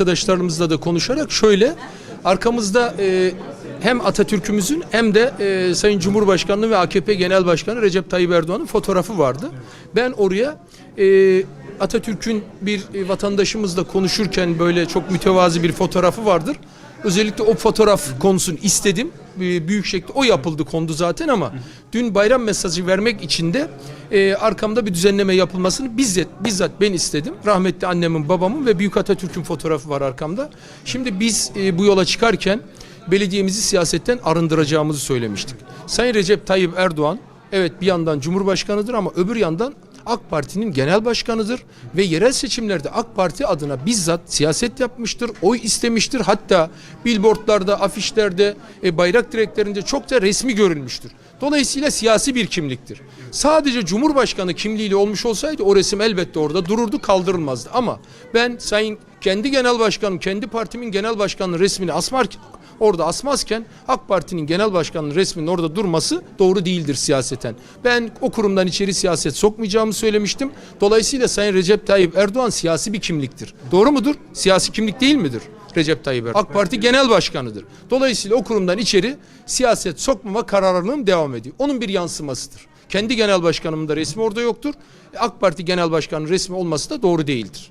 arkadaşlarımızla da konuşarak şöyle arkamızda e, hem Atatürk'ümüzün hem de e, Sayın Cumhurbaşkanı ve AKP Genel Başkanı Recep Tayyip Erdoğan'ın fotoğrafı vardı. Ben oraya e, Atatürk'ün bir vatandaşımızla konuşurken böyle çok mütevazi bir fotoğrafı vardır. Özellikle o fotoğraf konusunu istedim. E, Büyük şekilde o yapıldı kondu zaten ama dün bayram mesajı vermek için de e, arkamda bir düzenleme yapılmasını bizzat bizzat ben istedim. Rahmetli annemin, babamın ve Büyük Atatürk'ün fotoğrafı var arkamda. Şimdi biz e, bu yola çıkarken belediyemizi siyasetten arındıracağımızı söylemiştik. Sayın Recep Tayyip Erdoğan evet bir yandan Cumhurbaşkanıdır ama öbür yandan AK Parti'nin genel başkanıdır ve yerel seçimlerde AK Parti adına bizzat siyaset yapmıştır, oy istemiştir. Hatta billboardlarda, afişlerde, e, bayrak direklerinde çok da resmi görülmüştür. Dolayısıyla siyasi bir kimliktir. Sadece Cumhurbaşkanı kimliğiyle olmuş olsaydı o resim elbette orada dururdu, kaldırılmazdı. Ama ben sayın kendi genel başkanım, kendi partimin genel başkanının resmini asmar orada asmazken AK Parti'nin genel başkanının resminin orada durması doğru değildir siyaseten. Ben o kurumdan içeri siyaset sokmayacağımı söylemiştim. Dolayısıyla Sayın Recep Tayyip Erdoğan siyasi bir kimliktir. Doğru mudur? Siyasi kimlik değil midir? Recep Tayyip Erdoğan. AK Parti genel başkanıdır. Dolayısıyla o kurumdan içeri siyaset sokmama kararlılığım devam ediyor. Onun bir yansımasıdır. Kendi genel başkanımın da resmi orada yoktur. AK Parti genel başkanının resmi olması da doğru değildir.